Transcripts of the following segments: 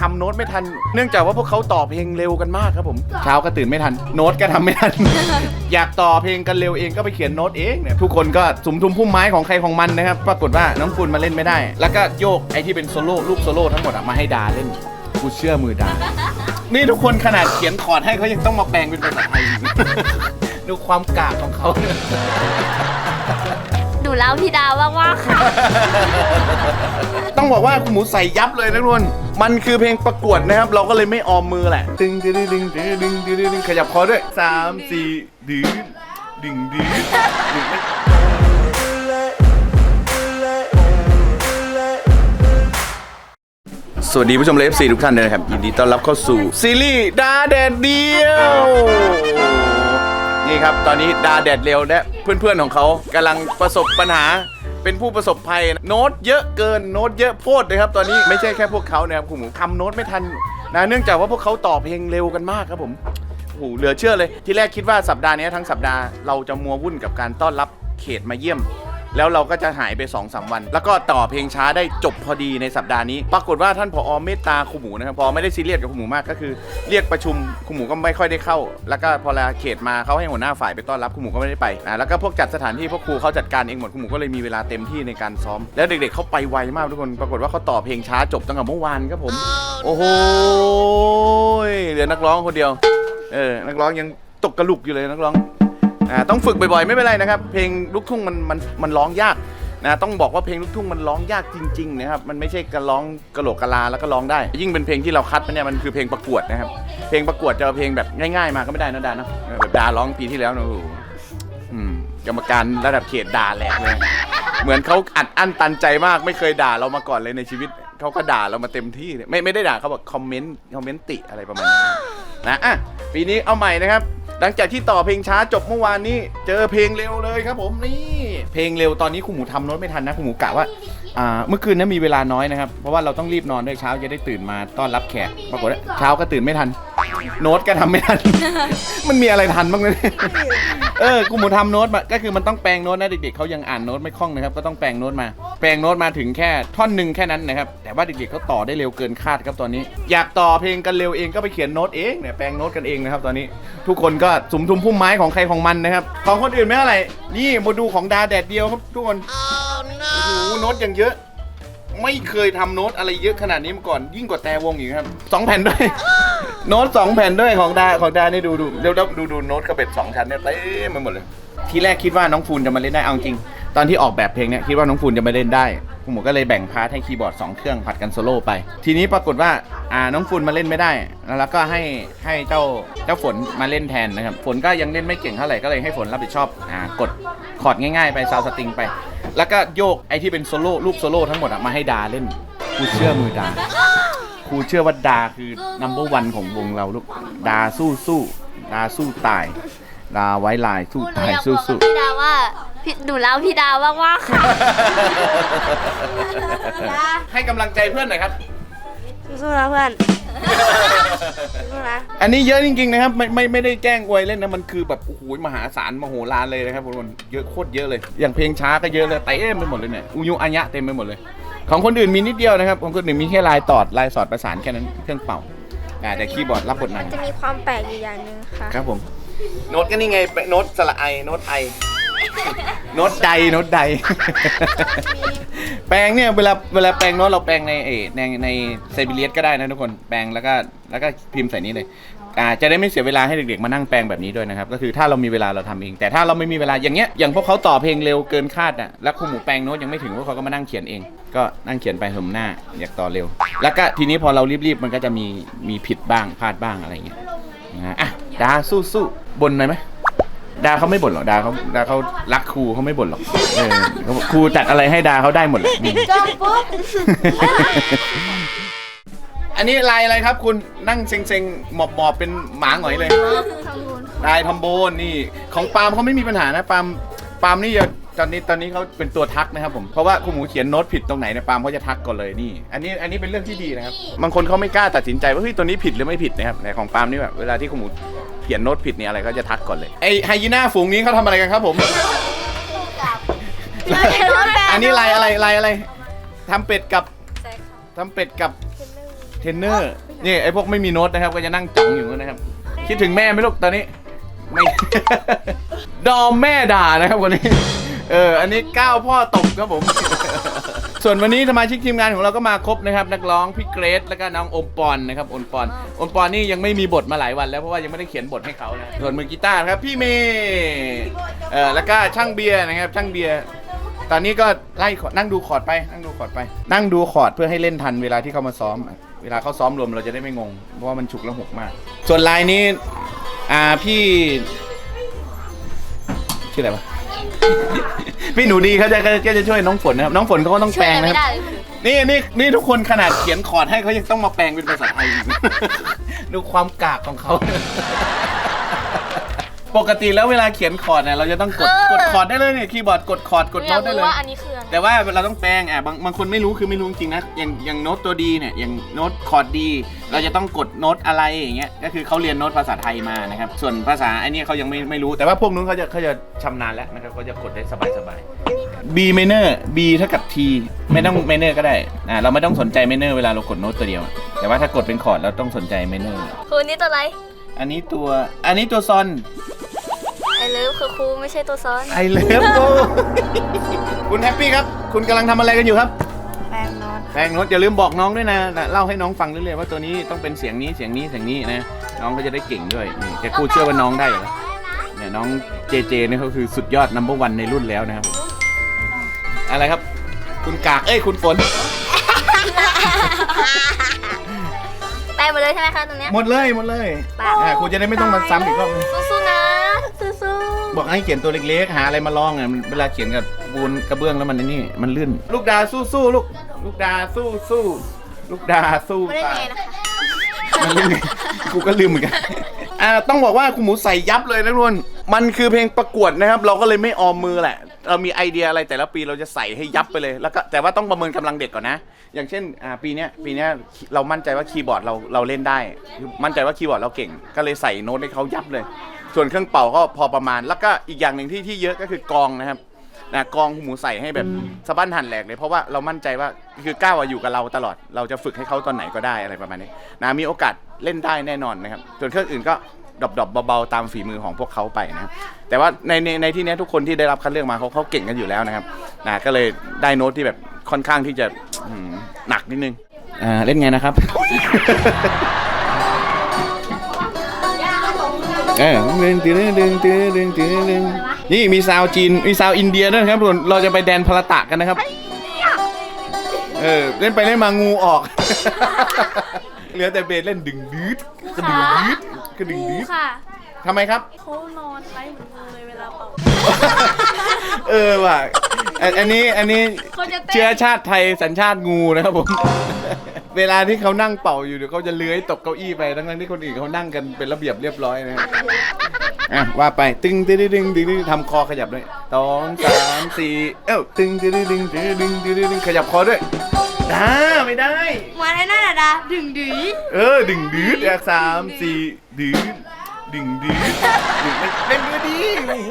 ทำโน้ตไม่ทัน เนื่องจากว่าพวกเขาต่อเพลงเร็วกันมากครับผม เช้าก็ตื่นไม่ทัน โน้ตก็ทำไม่ทัน อยากต่อเพลงกันเร็วเองก็ไปเขียนโน้ตเองเนี่ยทุกคนก็สุมทุมพุ่มไม้ของใครของมันนะครับ ปรากฏว่าน้องฝุ่นมาเล่นไม่ได้ แล้วก็โยกไอ้ที่เป็นโซโล่ลูกโซโล่ทั้งหมดอะมาให้ดาเล่น กูเชื่อมือดา นี่ทุกคนขนาดเขียนคอร์ดให้เขายังต้องมาแปลงเป็นภาษาไทยอีกดูความกากของเขาหูเล่าพี่ดาวว่าว่าค่ะ ต้องบอกว่าคุณหมูใส่ยับเลยนะทุกคนมันคือเพลงประกวดนะครับ เราก็เลยไม่ออมมือแหละดึงดึงดึงดึงดึงดึงดึงขยับคอด้วยสามสี่ดึงดึงดึงงสวัสดีผู้ชมเลฟซีทุกท่านเลยนะครับยินดีต้อนรับเข้าสู่ซีรีส์ดาแดดเดียว นี่ครับ ตอนนี้ดาแดดเร็วและ เพื่อนๆของเขากำลังประสบปัญหาเป็นผู้ประสบภัย โน้ตเยอะเกินโน้ตเยอะโพดเลยครับ ตอนนี้ไม่ใช่แค่พวกเขานะครับคุณหมูทำโน้ตไม่ทันนะเนื่องจากว่าพวกเขาตอบเพลงเร็วกันมากครับผมโอ้โหเหลือเชื่อเลย ที่แรกคิดว่าสัปดาห์นี้ทั้งสัปดาห์เราจะมัววุ่นกับการต้อนรับเขตมาเยี่ยม แล้วเราก็จะหายไป2อสวัน แล้วก็ต่อเพลงช้าได้จบพอดีในสัปดาห์นี้ ปรากฏว่าท่านผอเมตตาคุหมูนะครับพอไม่ได้ซีเรียสกับคุหมูมากก็คือ เรียกประชุมคุหมูก็ไม่ค่อยได้เข้า แล้วก็พอลาเขตมาเขาให้หัวหน้าฝ่ายไปต้อนรับคุหมูก็ไม่ได้ไปนะแล้วก็พวกจัดสถานที่พวกครูเขาจัดการเองหมดคุหมูก็เลยมีเวลาเต็มที่ในการซ้อม แล้วเด็กๆเขาไปไวมากทุกคน ปรากฏว่าเขาต่อเพลงช้าจบตั้งแต่เมื่อวานครับผม โอ้โหเหลือนักร้องคนเดียว เออ นักร้องยังตกกระลุกอยู่เลยนักร้อง อ่าต้องฝึกบ่อยๆไม่เป็นไรนะครับ เพลงลูกทุ่งมันมันมันร้องยากนะต้องบอกว่าเพลงลูกทุ่งมันร้องยากจริงๆนะครับมันไม่ใช่การร้องกระโหลกกะลาแล้วก็ร้องได้ ยิ่งเป็นเพลงที่เราคัดมาเนี่ยมันคือเพลงประกวดนะครับเพลงประกวดจะเอาเพลงแบบง่ายๆมาก็ไม่ได้นะดาเนอะแบบดาร้องปีที่แล้วนะโอ้โหอืมกรรมการระดับเขตด่าแหลกเลยเหมือนเขาอัดอั้นตันใจมากไม่เคยด่าเรามาก่อนเลยในชีวิตเขาก็ด่าเรามาเต็มที่เลยไม่ไม่ได้ด่าเขาบอกคอมเมนต์คอมเมนต์ติอะไรประมาณนี้นะอะปีนี้เอาใหม่นะครับ หลังจากที่ต่อเพลงช้าจบเมื่อวานนี้ เจอเพลงเร็วเลยครับผมนี่เพลงเร็วตอนนี้คุณหมูทำโน้ตไม่ทันนะคุณหมูกะว่าอ่าเมื่อคืนนั้นมีเวลาน้อยนะครับเพราะว่าเราต้องรีบนอนด้วยเช้าจะได้ตื่นมาต้อนรับแขกปรากฏว่าเช้าก็ตื่นไม่ทัน โน้ตก็ทำไม่ทัน มันมีอะไรทันบ้างไหมเนี่ยเออกูหมูทำโน้ตมาก็คือมันต้องแปลงโน้ตนะเด็กๆเขายังอ่านโน้ตไม่คล่องนะครับก็ต้องแปลงโน้ตมา แปลงโน้ตมาถึงแค่ท่อนหนึ่งแค่นั้นนะครับแต่ว่าเด็กๆเขาต่อได้เร็วเกินคาดครับตอนนี้ อยากต่อเพลงกันเร็วเองก็ไปเขียนโน้ตเองเนี่ยแปลงโน้ตกันเองนะครับตอนนี้ ทุกคนก็สุมทุมพุ่มไม้ของใครของมันนะครับของคนอื่นไม่เท่าไหร่นี่มาดูของดาแดดเดียวครับทุกคนโอ้โหโน้ตอย่างเยอะ ไม่เคยทำโน้ตอะไรเยอะขนาดนี้มาก่อนยิ่งกว่าแต่วงอีกครับสองแผ่นด้วย โน้ตสองแผ่นด้วยของดาของดานี่ดูดูเดี๋ยวดูดูดูโน้ตกระเบ็ดสองชั้นเนี่ยเต็มไปหมดเลย ทีแรกคิดว่าน้องฟูนจะมาเล่นได้เอาจริง ตอนที่ออกแบบเพลงเนี่ยคิดว่าน้องฟูนจะมาเล่นได้คุณหมูก็เลยแบ่งพาร์ทให้คีย์บอร์ดสองเครื่องผัดกันโซโล่ไป ทีนี้ปรากฏว่าอ่าน้องฟูนมาเล่นไม่ได้ แล้วก็ให้ให้เจ้าเจ้าฝนมาเล่นแทนนะครับฝนก็ยังเล่นไม่เก่งเท่าไหร่ก็เลยให้ฝนรับผิดชอบอ่ากดคอร์ดง่ายๆ ไปซาวสตริงไป แล้วก็โยกไอที่เป็นโซโล่ลูกโซโล่ทั้งหมดอะมาให้ดาเล่นกูเชื่อมือดา รูเชื่อว่าดาคือ number one ของวงเราลูกดาสู้สู้ดาสู้ตายดาไว้ลายสู้หนูตายอยากบสู้อกกัสู้บพี่ดาวว่าพี่หนูเล่าพี่ดาวว่าว่าค่ะให้กำลังใจเพื่อนหน่อยครับสู้ๆนะเพื่อนสู้ๆนะอันนี้เยอะจริงๆนะครับไม่ไม่ไม่ได้แกล้งอวยเล่นนะมันคือแบบโอ้โหมหาศาลมโหฬารเลยนะครับทุกคนเยอะโคตรเยอะเลย อย่างเพลงช้าก็เยอะเลยเต็มไปหมดเลยเนี่ยอุยุอัญญะเต็มไปหมดเลย ของคนอื่นมีนิดเดียวนะครับ ของคนอื่นมีแค่ลายตอดลายสอดประสานแค่นั้นเครื่องเป่าอ่าแต่คีย์บอร์ดรับบทหนัมักนจะมีความแปลกอยู่อย่างหนึ่งค่ะ ครับผม โน้ตก็นี่ไงโน้ตสระไอโน้ตไอโน้ตใดโน้ตใด แปลงเนี่ยเวลาเวลาแปลงโน้ตเราแปลงในเออในในไซบีเรียสก็ได้นะทุกคนแปลงแล้วก็แล้วก็พิมพ์ใส่นี้เลย อ่าจะได้ไม่เสียเวลาให้เด็กๆ มานั่งแปลงแบบนี้ด้วยนะครับ ก็คือถ้าเรามีเวลาเราทำเอง แต่ถ้าเราไม่มีเวลาอย่างเงี้ยอย่างพวกเขาต่อเพลงเร็วเกินคาดอะแล้วครูหมูแปลงโน้ตยังไม่ถึงพวกเขาก็มานั่งเขียนเอง ก็นั่งเขียนไปหมหน้าอยากต่อเร็ว แล้วก็ทีนี้พอเรารีบๆมันก็จะมีมีผิดบ้างพลาดบ้างอะไรอย่างเงี้ยนะอะดาสู้สู้บ่นหน่อยไหมดาเขาไม่บ่นหรอกดาเขาดาเขารักครูเขาไม่บ่นหรอกเออเขาครูจัดอะไรให้ดาเขาได้หมดเลยอืมจอมปุ๊บ อันนี้ลายอะไรครับคุณนั่งเซ็งๆหมอบหมอบๆเป็นหมาหงอยเลยลายทอมโบนนี่ของปาล์มเขาไม่มีปัญหานะปาล์มปาล์มนี่จะตอนนี้ตอนนี้เขาเป็นตัวทักนะครับผมเพราะว่าครูหมูเขียนโน้ตผิดตรงไหนเนี่ยปาล์มเขาจะทักก่อนเลยนี่ อันนี้อันนี้เป็นเรื่องที่ดีนะครับบางคนเขาไม่กล้าตัดสินใจว่าเฮ้ยตัวนี้ผิดหรือไม่ผิดนะครับแต่ของปาล์มนี่แบบเวลาที่ครูหมูเขียนโน้ตผิดเนี่ยอะไรเขาจะทักก่อนเลยไอไฮยีน่าฝูงนี้เขาทำอะไรกันครับผม อันนี้ลายอะไรลายอะไรทำเป็ดกับทำเป็ดกับ เทรนเนอร์นี่ไอพวกไม่มีโน้ตนะครับ ก็จะนั่งจังอยู่นะครับ คิดถึงแม่ไหมลูกตอนนี้ไม่ ดอมแม่ด่านะครับคนนี้ เออ อันนี้ก้าวพ่อตกครับผม ส่วนวันนี้สมาชิกทีมงานของเราก็มาครบนะครับ นักร้องพี่เกรซแล้วก็น้องอมปอนนะครับอมปอนอมปอนนี่ยังไม่มีบทมาหลายวันแล้วเพราะว่ายังไม่ได้เขียนบทให้เขานะส่วนมือกีตาร์ครับพี่เมย์เออแล้วก็ช่างเบียร์นะครับ ช่างเบียร์ตอนนี้ก็ไล่นั่งดูคอร์ดไปนั่งดูคอร์ดไป นั่งดูคอร์ดเพื่อให้เล่นทันเวลาที่เขามาซ้อม เวลาเขาซ้อมรวมเราจะได้ไม่งง เพราะว่ามันฉุกและหกมาก ส่วนลายนี้อ่าพี่ชื่ออะไรวะ พี่หนูดีเขาจะก็จะช่วยน้องฝนนะครับ น้องฝนเขาก็ต้องช่แปวยลงอะไรนะไม่ครับได้เลยนี่นี่นี่ทุกคนขนาดเขียนคอร์ดให้เขายังต้องมาแปลงเป็นภาษาไทยอีก ดูความกากของเขา ปกติแล้วเวลาเขียนคอร์ดเนี่ยเราจะต้องกดกดคอร์ดได้เลยเนี่ยคีย์บอร์ดกดคอร์ดกดหนูอโน้ยาตได้เลยกรู้ว่าอันนี้คืออะไรแต่ว่าเราต้องแปลงอะบางบางคนไม่รู้คือไม่รู้จริงๆนะอย่างอย่างโน้ตตัวดีเนี่ยอย่างโน้ตคอร์ดดี เราจะต้องกดโน้ตอะไรอย่างเงี้ยก็คือเขาเรียนโน้ตภาษาไทยมานะครับส่วนภาษาไอ้นี่เขายังไม่ไม่รู้แต่ว่าพวกนู้นเขาจะเขาจะชำนาญแล้วนะครับเขาจะกดได้สบายสบายๆ B minor B เท่ากับ T ไม่ต้อง minor ก็ได้อ่าเราไม่ต้องสนใจ minor เวลาเรากดโน้ตตัวเดียวแต่ว่าถ้ากดเป็นคอร์ดเราต้องสนใจ minor คือนี่ตัวอะไรอันนี้ตัวอันนี้ตัวซอน ไอเลิฟคือครูไม่ใช่ตัวซ้อนไอเลิฟโกคุณแฮปปี้ครับ คุณกำลังทำอะไรกันอยู่ครับแปลงโน้ตแปลงโน้ตอย่าลืมบอกน้องด้วยนะนะเล่าให้น้องฟังเรื่อยๆว่าตัวนี้ต้องเป็นเสียงนี้เสียงนี้เสียงนี้นะ น้องก็จะได้เก่งด้วยนี่แต่ครูเชื่อว่าน้องได้อยู่แล้วเนี่ยน้องเจเจเนี่ยเขาคือสุดยอดนัมเบอร์วันในรุ่นแล้วนะครับ อะไรครับ คุณกากเอ้ยคุณฝนแปลหมดเลยใช่ไหมคะตรงเนี้ยหมดเลยหมดเลยเปล่าอ่าครูจะได้ไม่ต้องมาซ้ำอีกรอบนึงสู้ๆนะ สู้บอกให้เขียนตัวเล็กๆ หาอะไรมาลองอะมันเวลาเขียนกับปูนกระเบื้องแล้วมันไอ้นี่มันลื่น ลูกดาสู้สู้ๆลูก ลูกดาสู้สู้ลูกดาสู้ๆไม่ได้ไงนะคะมันลืมไงกูก็ลืมเหมือนกันอ่าต้องบอกว่าคุณหมูใส่ยับเลยนะทุกคนมันคือเพลงประกวดนะครับ เราก็เลยไม่ออมมือแหละ เรามีไอเดียอะไรแต่ละปีเราจะใส่ให้ยับไปเลยแล้วก็แต่ว่าต้องประเมินกำลังเด็กก่อนนะ อย่างเช่นอ่าปีเนี้ยปีเนี้ยเรามั่นใจว่าคีย์บอร์ดเราเราเล่นได้ มั่นใจว่าคีย์บอร์ดเราเก่ง ก็เลยใส่โน้ตให้เขายับเลย ส่วนเครื่องเป่าก็พอประมาณ แล้วก็อีกอย่างหนึ่งที่ที่เยอะก็คือกลองนะครับนะกองหมูใส่ให้แบบสะบั้นหันแหลกเลยเพราะว่าเรามั่นใจว่าคือก้าวอะอยู่กับเราตลอด เราจะฝึกให้เขาตอนไหนก็ได้อะไรประมาณนี้นะมีโอกาสเล่นได้แน่นอนนะครับส่วนเครื่องอื่นก็ดรอปๆเบาๆตามฝีมือของพวกเขาไปนะครับแต่ว่าในในในที่เนี้ยทุกคนที่ได้รับคัดเลือกมาเขาเขาเก่งกันอยู่แล้วนะครับนะก็เลยได้โน้ตที่แบบค่อนข้างที่จะอืมหนักนิดนึงอ่าเล่นไงนะครับ เออดึงดึงดึงดึงดึงดึงดึงนี่มีซาวจีนมีซาวอินเดียด้วยนะครับทุกคนเราจะไปแดนพลตะกันนะครับ เออเล่นไปเล่นมางูออก เหลือแต่เบสเล่นดึงดืดกระดึงดืดกระดึงดืดค่ะทำไมครับเขานอนไร้เหมือนงูเลยเวลาเป่าเออว่ะอันอันนี้อันนี้เขาจะเต้นเชื้อชาติไทยสัญชาติงูนะครับผม เวลาที่เขานั่งเป่าอยู่เดี๋ยวเขาจะเลื้อยตกเก้าอี้ไปทั้งๆที่คนอื่นเขานั่งกันเป็นระเบียบเรียบร้อยนะครับอะว่าไปตึงตึงตึงตึงตึงตึงทำคอขยับด้วยสองสามสี่เอ้าตึงตึงตึงตึงตึงตึงตึงตึงขยับคอด้วยด้าไม่ได้ มาในหน้าดาดึงดื้อเออดึงดืดอะสามสี่ดืดดึงดืดดึงเล่นด้วยดิโอ้โห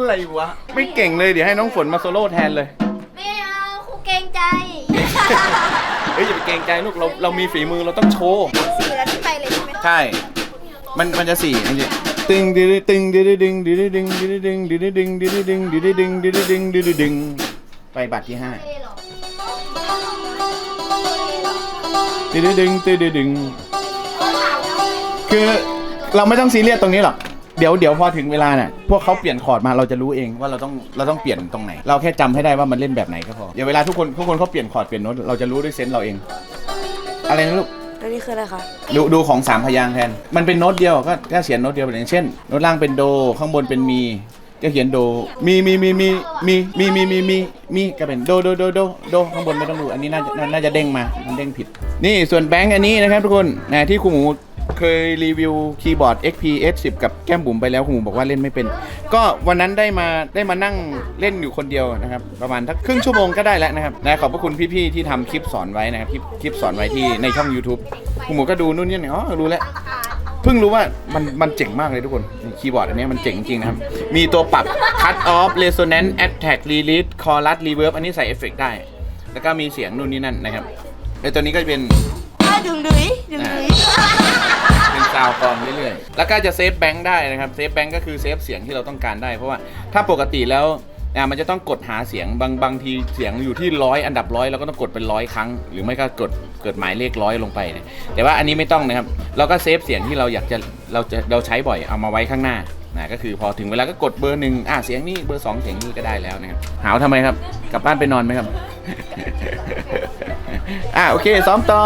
อะไรวะไม่เก่งเลยเดี๋ยวให้น้องฝนมาโซโล่แทนเลย ไม่เอาครูเกรงใจ เฮ้ยอย่าไปเกรงใจลูกเราเรามีฝีมือเราต้องโชว์สี่แล้วที่ไปเลยใช่ไหมใช่ มันมันจะสี่มันจะตึงดึงตึงดึงดึงดึงดึงดึงดึงดึงดึงดึงดึงดึงดึงดึงดึงดึงดึงไปบัตรที่ห้าดึงดึงดึงดึงคือเราไม่ต้องซีเรียสตรงนี้หรอก เดี๋ยวเดี๋ยวพอถึงเวลาเนี่ยพวกเขาเปลี่ยนคอร์ดมาเราจะรู้เองว่าเราต้องเราต้องเปลี่ยนตรงไหน เราแค่จำให้ได้ว่ามันเล่นแบบไหนก็พอเดี๋ยวเวลาทุกคนทุกคนเขาเปลี่ยนคอร์ดเปลี่ยนโน้ตเราจะรู้ด้วยเซนส์เราเอง อะไรนะลูก แล้วนี่คืออะไรคะดูดูของสามพยางค์แทน มันเป็นโน้ตเดียวก็ก็เขียนโน้ตเดียวไปอย่างเช่น โน้ตล่างเป็นโด ข้างบนเป็นมี ก็เขียนโด มีมีมีมีมีมีมีมีมีมีก็เป็นโดโดโดโดโดข้างบนไม่ต้องดู อันนี้น่าจะน่าจะเด้งมา มันเด้งผิด นี่ส่วนแบงค์อันนี้นะครับทุกคนนะที่ครูหมู เคยรีวิวคีย์บอร์ด XP S10 กับแก้มบุ๋มไปแล้วครูหมูบอกว่าเล่นไม่เป็น ก็วันนั้นได้มาได้มานั่งเล่นอยู่คนเดียวนะครับ ประมาณทักครึ่งชั่วโมงก็ได้แล้วนะครับนะขอบพระคุณพี่ๆที่ทำคลิปสอนไว้นะครับคลิปคลิปสอนไว้ที่ในช่อง YouTube ครูหมูก็ดูนู่นนี่อ๋อรู้แล้ว เพิ่งรู้ว่ามันมันเจ๋งมากเลยทุกคนคีย์บอร์ดอันเนี้ยมันเจ๋งจริงนะครับ มีตัวปรับ cut off resonance attack release chorus reverb อันนี้ใส่เอฟเฟกต์ได้ แล้วก็มีเสียงนู่นนี่นั่นนะครับไอตัวนี้ก็จะเป็น ดึงดุยดึงดุยเป็นซาวกองเรื่อยๆ แล้วก็จะเซฟแบงค์ได้นะครับ เซฟแบงค์ก็คือเซฟเสียงที่เราต้องการได้ เพราะว่าถ้าปกติแล้วอะมันจะต้องกดหาเสียงบางบางทีเสียงอยู่ที่ร้อยอันดับร้อยเราก็ต้องกดเป็นร้อยครั้ง หรือไม่ก็กดเกิดหมายเลขร้อยลงไปเนี่ยแต่ว่าอันนี้ไม่ต้องนะครับ เราก็เซฟเสียงที่เราอยากจะเราจะเราใช้บ่อยเอามาไว้ข้างหน้านะก็คือพอถึงเวลาก็กดเบอร์หนึ่งอะเสียงนี้เบอร์สองเสียงนี้ก็ได้แล้วนะครับหาวทำไมครับ กลับบ้านไปนอนไหมครับ อะโอเคซ้อมต่อ